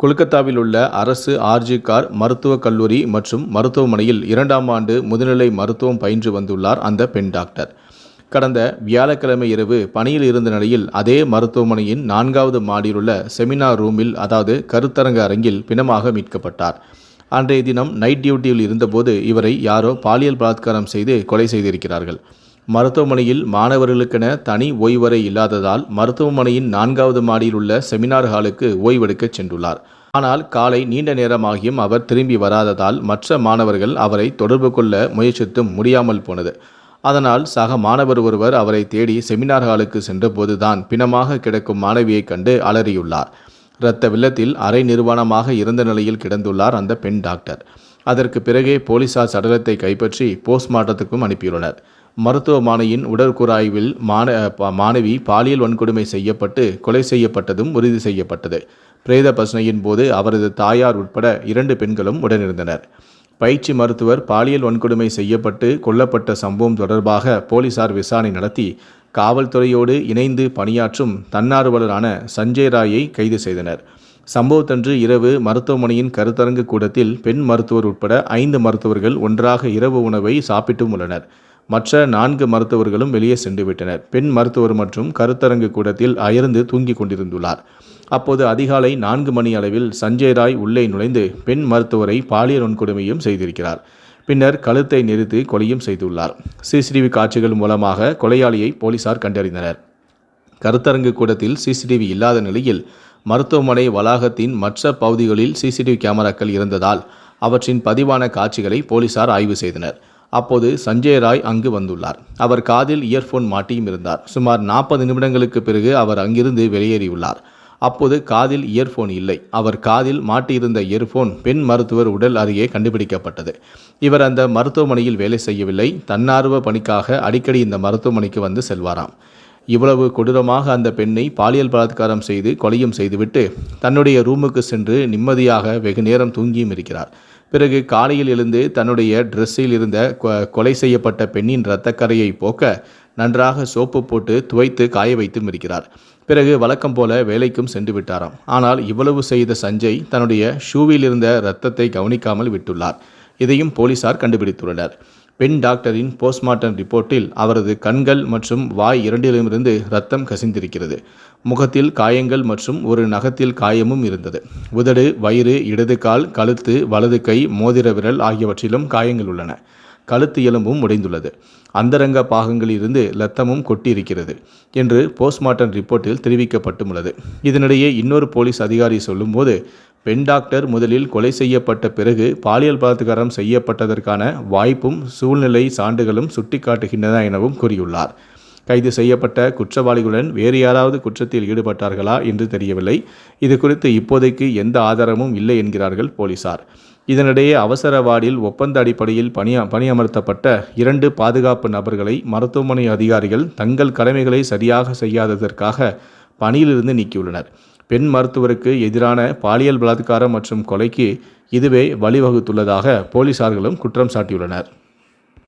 கொல்கத்தாவில் உள்ள அரசு ஆர்ஜி கார் மருத்துவக் கல்லூரி மற்றும் மருத்துவமனையில் இரண்டாம் ஆண்டு முதுநிலை மருத்துவம் பயின்று வந்துள்ளார் அந்த பெண் டாக்டர். கடந்த வியாழக்கிழமை இரவு பணியில் இருந்த நிலையில் அதே மருத்துவமனையின் நான்காவது மாடியிலுள்ள செமினார் ரூமில் அதாவது கருத்தரங்க அரங்கில் பிணமாக மீட்கப்பட்டார். அன்றைய தினம் நைட் டியூட்டியில் இருந்தபோது இவரை யாரோ பாலியல் பலாத்காரம் செய்து கொலை செய்திருக்கிறார்கள். மருத்துவமனையில் மாணவர்களுக்கென தனி ஓய்வறை இல்லாததால் மருத்துவமனையின் நான்காவது மாடியில் உள்ள செமினார் ஹாலுக்கு ஓய்வெடுக்கச் சென்றுள்ளார். ஆனால் காலை நீண்ட நேரமாகியும் அவர் திரும்பி வராததால் மற்ற மாணவர்கள் அவரை தொடர்பு கொள்ள முயற்சித்தும் முடியாமல் போனது. அதனால் சக மாணவர் ஒருவர் அவரை தேடி செமினார் ஹாலுக்கு சென்றபோதுதான் பிணமாக கிடக்கும் மாணவியைக் கண்டு அலறியுள்ளார். இரத்த வெள்ளத்தில் அரை நிர்வாணமாக இருந்த நிலையில் கிடந்துள்ளார் அந்த பெண் டாக்டர். அதற்கு பிறகே போலீசார் சடலத்தை கைப்பற்றி போஸ்ட்மார்ட்டத்துக்கும் அனுப்பியுள்ளனர். மருத்துவமனையின் உடற்குறாய்வில் மான மாணவி பாலியல் வன்கொடுமை செய்யப்பட்டு கொலை செய்யப்பட்டதும் உறுதி செய்யப்பட்டது. பிரேத பசனையின் போது அவரது தாயார் உட்பட இரண்டு பெண்களும் உடனிருந்தனர். பயிற்சி மருத்துவர் பாலியல் வன்கொடுமை செய்யப்பட்டு கொல்லப்பட்ட சம்பவம் தொடர்பாக போலீசார் விசாரணை நடத்தி காவல்துறையோடு இணைந்து பணியாற்றும் தன்னார்வலரான சஞ்சய் ராயை கைது செய்தனர். சம்பவத்தன்று இரவு மருத்துவமனையின் கருத்தரங்கு கூடத்தில் பெண் மருத்துவர் உட்பட ஐந்து மருத்துவர்கள் ஒன்றாக இரவு உணவை சாப்பிட்டும் உள்ளனர். மற்ற நான்கு மருத்துவர்களும் வெளியே சென்று விட்டனர் பெண் மருத்துவர் மற்றும் கருத்தரங்கு கூடத்தில் அயர்ந்து தூங்கிக் கொண்டிருந்துள்ளார். அப்போது அதிகாலை நான்கு மணி அளவில் சஞ்சய் ராய் உள்ளே நுழைந்து பெண் மருத்துவரை பாலியல் வன்கொடுமையும் செய்திருக்கிறார். பின்னர் கழுத்தை நிறுத்தி கொலையும் செய்துள்ளார். சிசிடிவி காட்சிகள் மூலமாக கொலையாளியை போலீசார் கண்டறிந்தனர். கருத்தரங்கு கூடத்தில் சிசிடிவி இல்லாத நிலையில் மருத்துவமனை வளாகத்தின் மற்ற பகுதிகளில் சிசிடிவி கேமராக்கள் இருந்ததால் அவற்றின் பதிவான காட்சிகளை போலீசார் ஆய்வு செய்தனர். அப்போது சஞ்சய் ராய் அங்கு வந்துள்ளார். அவர் காதில் இயர்ஃபோன் மாட்டியும் இருந்தார். சுமார் நாற்பது நிமிடங்களுக்கு பிறகு அவர் அங்கிருந்து வெளியேறியுள்ளார். அப்போது காதில் இயர்ஃபோன் இல்லை. அவர் காதில் மாட்டியிருந்த இயர்ஃபோன் பெண் மருத்துவர் உடல் அருகே கண்டுபிடிக்கப்பட்டது. இவர் அந்த மருத்துவமனையில் வேலை செய்யவில்லை. தன்னார்வ பணிக்காக அடிக்கடி இந்த மருத்துவமனைக்கு வந்து செல்வாராம். இவ்வளவு கொடூரமாக அந்த பெண்ணை பாலியல் பலாத்காரம் செய்து கொலையும் செய்துவிட்டு தன்னுடைய ரூமுக்கு சென்று நிம்மதியாக வெகு நேரம் தூங்கியும் இருக்கிறார். பிறகு காலையில் எழுந்து தன்னுடைய ட்ரெஸ்ஸில் இருந்த கொ- கொலை செய்யப்பட்ட பெண்ணின் இரத்தக்கரையை போக்க நன்றாக சோப்பு போட்டு துவைத்து காய வைத்தும் இருக்கிறார். பிறகு வழக்கம் போல வேலைக்கும் சென்று விட்டாராம். ஆனால் இவ்வளவு செய்த சஞ்சய் தன்னுடைய ஷூவில் இருந்த இரத்தத்தை கவனிக்காமல் விட்டுள்ளார். இதையும் போலீசார் கண்டுபிடித்துள்ளனர். பெண் டாக்டரின் போஸ்ட்மார்ட்டம் ரிப்போர்ட்டில் அவரது கண்கள் மற்றும் வாய் இரண்டிலுமிருந்து ரத்தம் கசிந்திருக்கிறது. முகத்தில் காயங்கள் மற்றும் ஒரு நகத்தில் காயமும் இருந்தது. உதடு வயிறு இடது கால் கழுத்து வலது கை மோதிர விரல் ஆகியவற்றிலும் காயங்கள் உள்ளன. கழுத்து எலும்பும் உடைந்துள்ளது. அந்தரங்க பாகங்களிலிருந்து இரத்தமும் கொட்டியிருக்கிறது என்று போஸ்ட்மார்ட்டம் ரிப்போர்ட்டில் தெரிவிக்கப்பட்டுள்ளது. இதனிடையே இன்னொரு போலீஸ் அதிகாரி சொல்லும்போது பெண் டாக்டர் முதலில் கொலை செய்யப்பட்ட பிறகு பாலியல் பலாத்காரம் செய்யப்பட்டதற்கான வாய்ப்பும் சூழ்நிலை சான்றுகளும் சுட்டிக்காட்டுகின்றன எனவும் கூறியுள்ளார். கைது செய்யப்பட்ட குற்றவாளிகளுடன் வேறு யாராவது குற்றத்தில் ஈடுபட்டார்களா என்று தெரியவில்லை. இது குறித்து இப்போதைக்கு எந்த ஆதாரமும் இல்லை என்கிறார்கள் போலீசார். இதனிடையே அவசர வார்டில் ஒப்பந்த அடிப்படையில் பணியா பணியமர்த்தப்பட்ட இரண்டு பாதுகாப்பு நபர்களை மருத்துவமனை அதிகாரிகள் தங்கள் கடமைகளை சரியாக செய்யாததற்காக பணியிலிருந்து நீக்கியுள்ளனர். பெண் மருத்துவருக்கு எதிரான பாலியல் பலாத்காரம் மற்றும் கொலைக்கு இதுவே வழிவகுத்துள்ளதாக போலீசார்களும் குற்றம் சாட்டியுள்ளனர்.